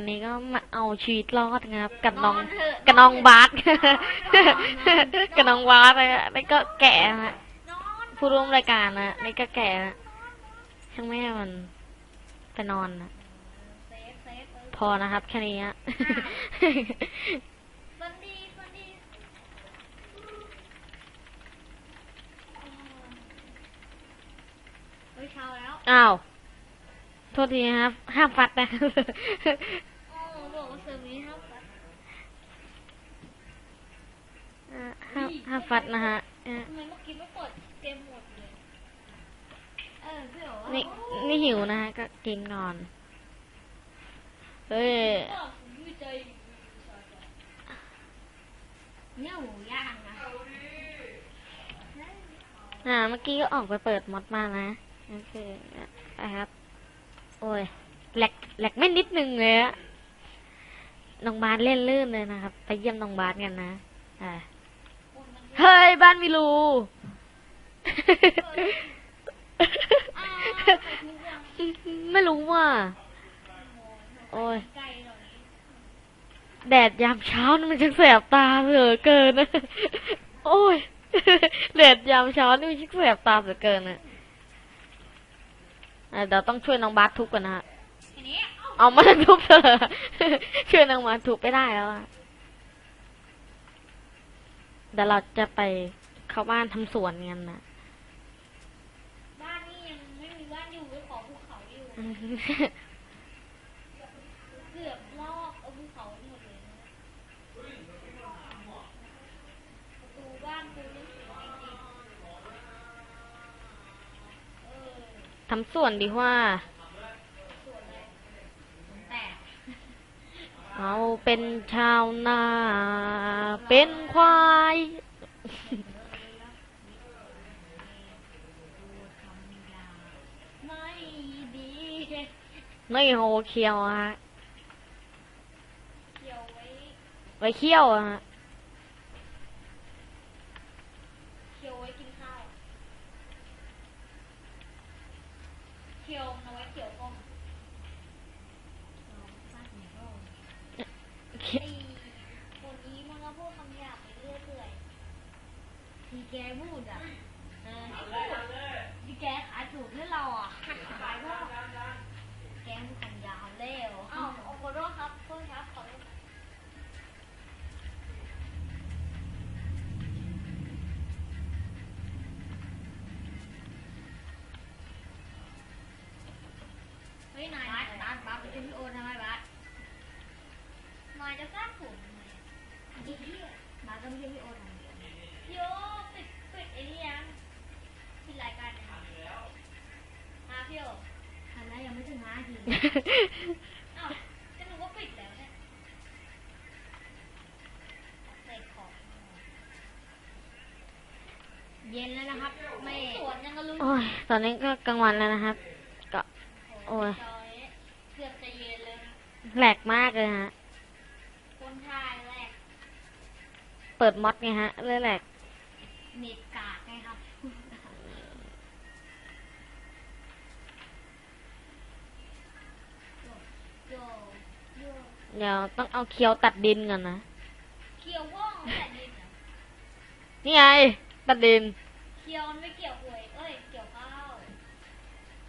สดีครับวันนี้ก็มาเอาชีวิตรอดนะครับ กับน้องนอนเถอะกับน้องบาสนอนกับน้องบาสเลยอะนี่ก็แก่ฮะนอนผู้ร่วมรายการนะนี่ก็แก่นะช่างแม่มันไปนอนนะเซฟเซฟเออพอนะครับแค่นี้ฮะฟันดีฟันดีเฮ้ยเช้าแล้วอ้าว โทษทีนะครับ ห้ามฟัดนะโอ้บอกว่าเซอร์วิสครับอ่าห้ามห้ามฟัดนะฮะอะทำไมเมื่อกี้ไม่เปิดเกมหมดเลยเออพี่บอกว่านี่นี่หิวนะฮะ ก็กินก่อน เฮ้ยบอกผมอยู่ใจเนี่ยหมูย่างนะอ่าเมื่อกี้ก็ออกไปเปิดมอดมานะโอเคนะครับ โอ้ยแหลกแหลกไม่นิดนึงเลยอะน้องบาสเล่นลื่นเลยนะครับ ไปเยี่ยมน้องบาสกันนะอ่าเฮ้ย บ้านมีรูไม่รู้ว่า โอ้ย แดดยามเช้านี่มันช่างแสบตาเหลือเกินนะ โอ้ย แดดยามเช้านี่มันช่างแสบตาเหลือเกินนะอะ เดี๋ยวต้องช่วยน้องบาสทุบกันนะฮะทีนี้เอ้าเอามาทุบเถอะช่วยน้องบาสทุบไม่ได้แล้วอะเดี๋ยวเราจะไปเข้าบ้านทำสวนกันนะบ้านนี่ยังไม่มีบ้านอยู่ไปขอภูเขาอยู่ เกือบลอกเอาภูเขาหมดเลยนะประตูบ้านกูนี่สวยจริงๆเออ ทำสวนดีกว่าสวยเลยแต่เราเป็นชาวนา เป็นควาย ไม่ดีไม่โหเคียวอะฮะเกี่ยวไว้ไว้เคี่ยวอะฮะ เฮ้ยนายบัสบัสบัสไปเป็นพี่โอทำไมบัสนายจะสร้างผมทำไมอะไอ้เหี้ยบัสต้องเป็นพี่โอทำไมพี่โอปิดปิดไอ้นี่ยังปิดรายการยังมาพี่โอทำแล้วยังไม่ถึงห้านาทีอ้าวก็นึกว่าปิดแล้วเนี่ยใส่ของเย็นแล้วนะครับ ไม่สวนยังก็รู้ โอ้ย ตอนนี้ก็กลางวันแล้วนะครับ ก็ โอ้ย เกือบจะเย็นเลยนะ แหลกมากเลยฮะ คนไทยแรกเปิดมอดไงฮะเลยแหลกเน็ตกากไงครับ โยโยเดี๋ยวต้องเอาเคียวตัดดินก่อนนะ เคียวว่องแต่ดินอะนี่ไง ตัดดิน เคียวมันไม่เกี่ยวหวยเอ้ย เกี่ยวข้าว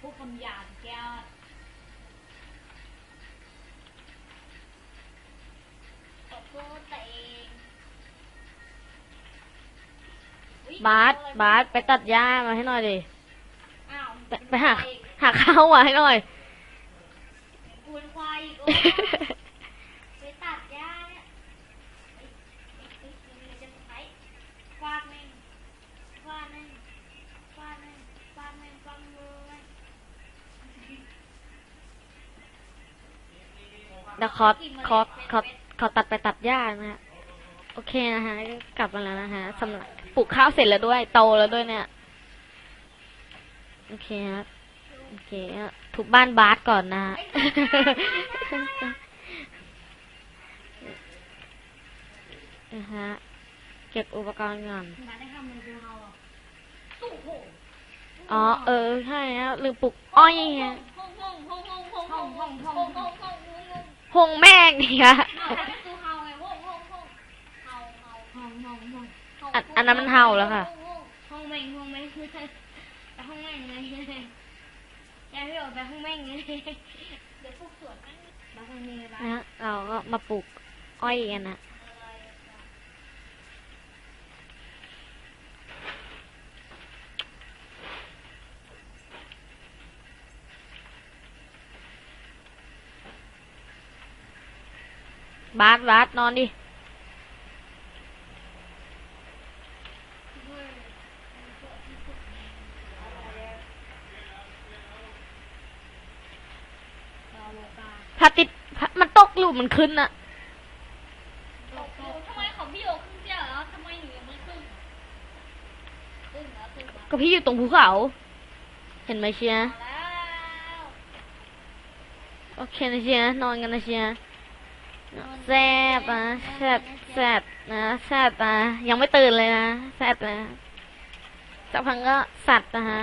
พวกคำหยาบ บาสบาสไปตัดหญ้ามาให้หน่อยดิไปไปหาหาข้าวมาให้หน่อยกูเป็นควายอีกโอ้ไปตัดหญ้าเนี่ยเอ้ยเอ้ยเอ้ยเอ้ยจะใช้ฟาดแม่งฟาดแม่งฟาดแม่งฟาดแม่งฟาดมือแม่งเดี๋ยวขอขอขอขอตัดไปตัดหญ้านะฮะ โอเคนะฮะกลับมาแล้วนะฮะสำหรับ ลูกข้าวเสร็จแล้วด้วย โตแล้วด้วยเนี่ย โอเคครับ โอเคครับทุบบ้านบาสก่อนนะ นะฮะ เก็บอุปกรณ์ก่อน อ๋อ เออ ใช่ฮะลืมปลูกอ้อยฮะหงแม่งเนี่ย อันอันนั้นมันเห่าแล้วค่ะ ห้องแม่งห้องแม่งไปห้องแม่งเลยแกไม่ออกไปห้องแม่งเลยเดี๋ยวพวกสวนนั่งบ้านนี้บ้านนะเราก็มาปลูกอ้อยกันนะบาสบาสนอนดิ ถ้าติดมันตกหลุมมันขึ้นอะทำไมของพี่โอขึ้นเสียแล้วทำไมหนูยังไม่ขึ้นขึ้นแล้วขึ้นแล้วก็พี่อยู่ตรงภูเขา เห็นไหมเชียร์แล้วโอเคนะเชียร์นอนกันนะเชียร์แซบนะแซบแซบนะแซบนะยังไม่ตื่นเลยนะแซบนะสักพักก็สัตว์นะฮะ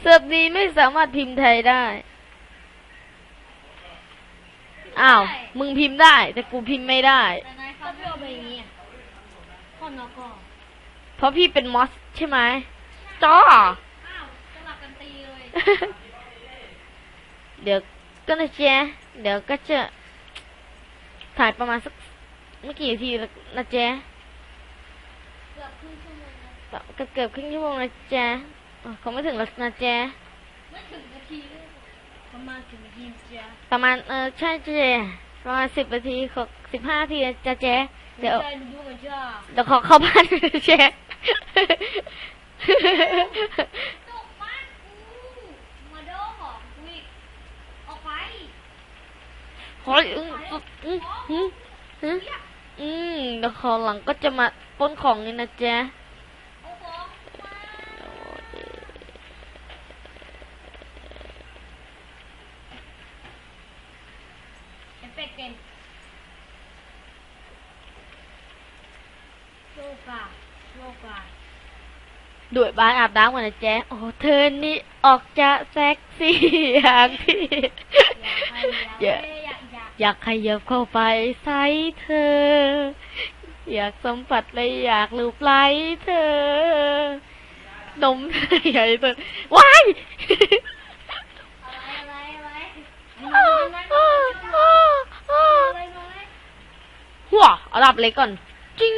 เสิร์ฟนี้ไม่สามารถพิมพ์ไทยได้ อ้าว มึงพิมพ์ได้ แต่กูพิมพ์ไม่ได้ แต่นายฟังพี่โอเป็นอย่างนี้อะข้อนอกก็เพราะพี่เป็นมอสใช่ไหมจ้อ อ้าวสลับกันตีเลยเดี๋ยวก็นะเจ๊เดี๋ยวก็จะถ่ายประมาณสักไม่กี่นาทีนะเจ๊เกือบครึ่งชั่วโมงแล้วก็เกือบครึ่งชั่วโมงนะเจ๊ อ๋อคงไม่ถึงหรอกนะเจ๊ไม่ถึงนาทีเลยประมาณถึงนาทีจ้ะประมาณเออใช่เจ๊ประมาณสิบนาทีขอสิบห้านาทีนะจ๊ะเจ๊เดี๋ยว ใจดูกันจ้าเดี๋ยวขอเข้าบ้านนะเจ๊ตกบ้านกูมาโดของกูอีกออกไปโอ้ยอืมอืมอืมอืมอืมเดี๋ยวขอหลังก็จะมาปล้นของนี่นะเจ๊ โอ้โหมาเอฟเฟกต์เกมโลกาโลกา ด้วยบ้านอาบน้ำก่อนนะเจ๊โอ้เธอนี่ออกจะเซ็กซี่อย่างที่อยากให้อยากอยากอยากขยับเข้าไปใส่เธอ อยากสัมผัสและอยากลูบไล้เธอนมเธอใหญ่เธอว้ายอะไรอะไรอะไรอะไรอะไรหัวเอาดับเล็กก่อน จริง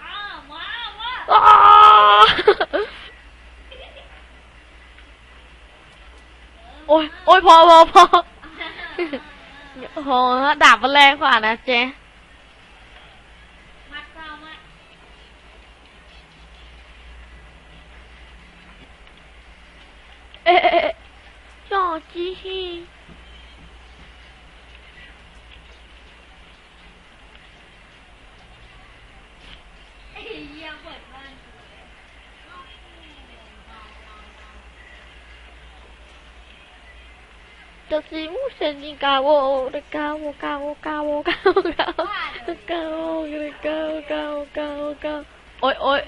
มามามา อ้าโอ้ ยพอพอพอโหดาบมันแรงกว่านะเจ๊เอ๊ะเอ๊ะเอ๊ะยอจีฮี เอ้ยเยี่ยมเปิดบ้าน จะสิมูเซนิกาโวเดกาโวกาโวกาโวกาโวกาโวเดกาโวกาโวกาโวกาโวกาโอ้ยโอ้ย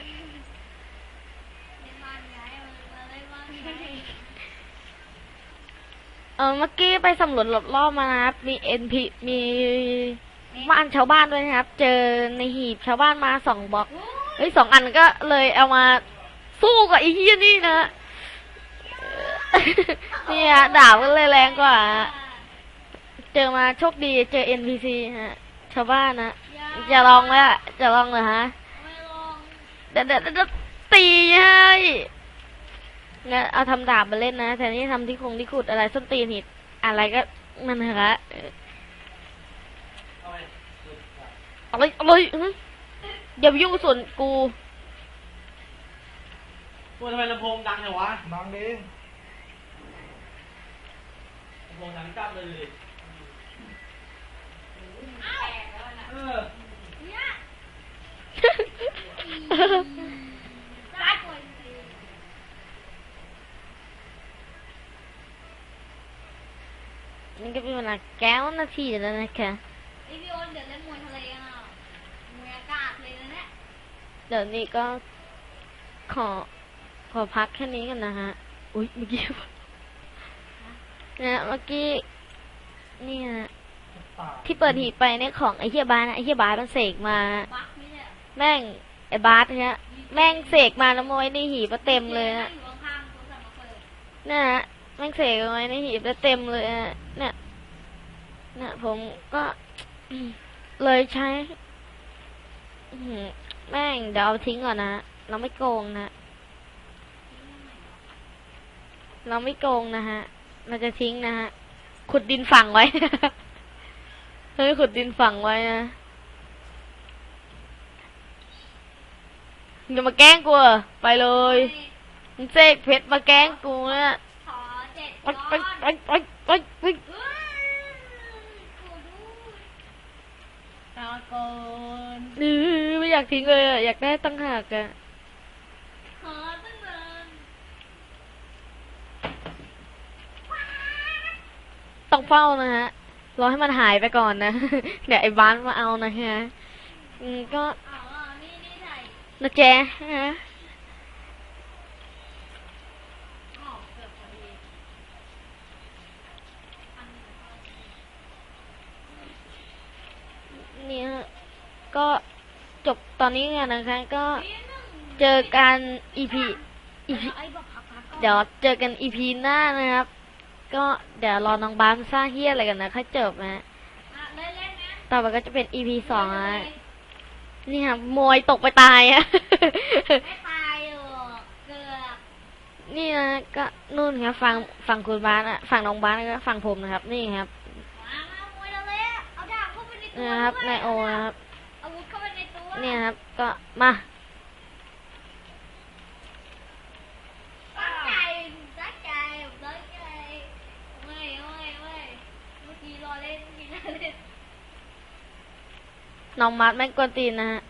เออเมื่อกี้ไปสำรวจรอบๆมานะครับ มีเอ็นพีมีบ้านชาวบ้านด้วยนะครับ เจอในหีบชาวบ้านมาสองบล็อกเฮ้ยสองอันก็เลยเอามาสู้กับไอ้เฮียนี่นะ เนี่ยดาบก็เลยแรงกว่าเจอมาโชคดีเจอ NPC ฮะ ชาวบ้านนะจะลองแล้วอะจะลองเหรอฮะไม่ลองเดี๋ยวเดี๋ยวเดี๋ยวตีให้งั้นเอาทำดาบมาเล่นนะแทนที่ทำที่คงที่ขุดอะไรส้นตีนหิดอะไรก็มันเถอะเออเอาเลยเอาเลยอื้ออย่าไปยุ่งกับส่วนกูว่าทำไมลำโพงดังเนี่ยวะ ดังดี ลำโพงดังจับเลยดิอ้าวเออเนี่ยรัดเลยสินี่ก็เป็นเวลาแก้วนาทีแล้วนะคะไอพี่โอนเดี๋ยวเล่นมวยทะเลกันอะมวยอากาศเลยนะเนี่ย เดี๋ยวนี้ก็ขอขออพักแค่นี้กันนะฮะ อุ้ยเมื่อกี้เนี่ยเมื่อกี้เนี่ยปากที่เปิดหีบไปเนี่ยของไอ้เฮียบาสนะไอ้เฮียบาสมันเสกมาบักนี่แหละแม่งไอ้บาสเนี่ยแม่งเสกมาแล้วมาไว้ในหีบแล้วเต็มเลยนะอยู่ข้างๆตัวสั่งมาเปิดเนี่ยฮะแม่งเสกเอาไว้ในหีบแล้วเต็มเลยนะเนี่ยเนี่ยผมก็เลยใช้อื้อหือแม่งเดี๋ยวเอาทิ้งก่อนนะเราไม่โกงนะ เราไม่โกงนะฮะ เราจะทิ้งนะฮะ ขุดดินฝังไว้ เฮ้ย ขุดดินฝังไว้นะอย่ามาแกล้งกูเหรอไปเลยมึงเสกเพชรมาแกล้งกูเนี่ยขอเจ็ดไปก้อนไปไปไปไปไปเฮ้ยกูดูตาก่อนนี่ไม่อยากทิ้งเลยอะอยากได้ตั้งหากอะ ขอตั้งนาน ต้อง เฝ้านะฮะ รอให้มันหายไปก่อนนะ เดี๋ยวไอ้บ้านมาเอานะฮะอืมก็อ๋อนี่นี่ใส่นะแจ๊ฮะเนี่ยก็จบตอนนี้กันนะคะ ก็เจอกัน EP EP ไอ้บอกพักพักก่อนเดี๋ยวเจอกัน EP หน้านะครับ ก็เดี๋ยวรอน้องบ้านสร้างเฮียอะไรกันนะค่อยจบนะอะเล่นเล่นนะต่อไปก็จะเป็น EP สองนะนี่ครับมวยตกไปตายอะไม่ตายหรอกเกือบนี่นะก็นู่นครับฟังฝั่งคุณบ้านอะฝั่งน้องบ้านก็ฝั่งผมนะครับ นี่ครับมามามวยเราเลยอะเอาดาบเข้าไปในตัวนี่นะครับด้วยนายโอนะครับอาวุธเข้าไปในตัวเนี่ยครับ ก็มา ตั้งใจตั้งใจตั้งใจไม่ไม่ไม่เมื่อกี้รอเล่นเมื่อกี้รอเล่น น้องมัดแม่งกวนตีนนะฮะ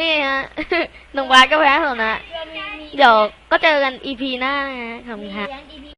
นี่ฮะ น้องบ้านก็แพ้แล้วนะ เดี๋ยวก็เจอกัน EP หน้านะขอบคุณมีครับเลี้ยง EP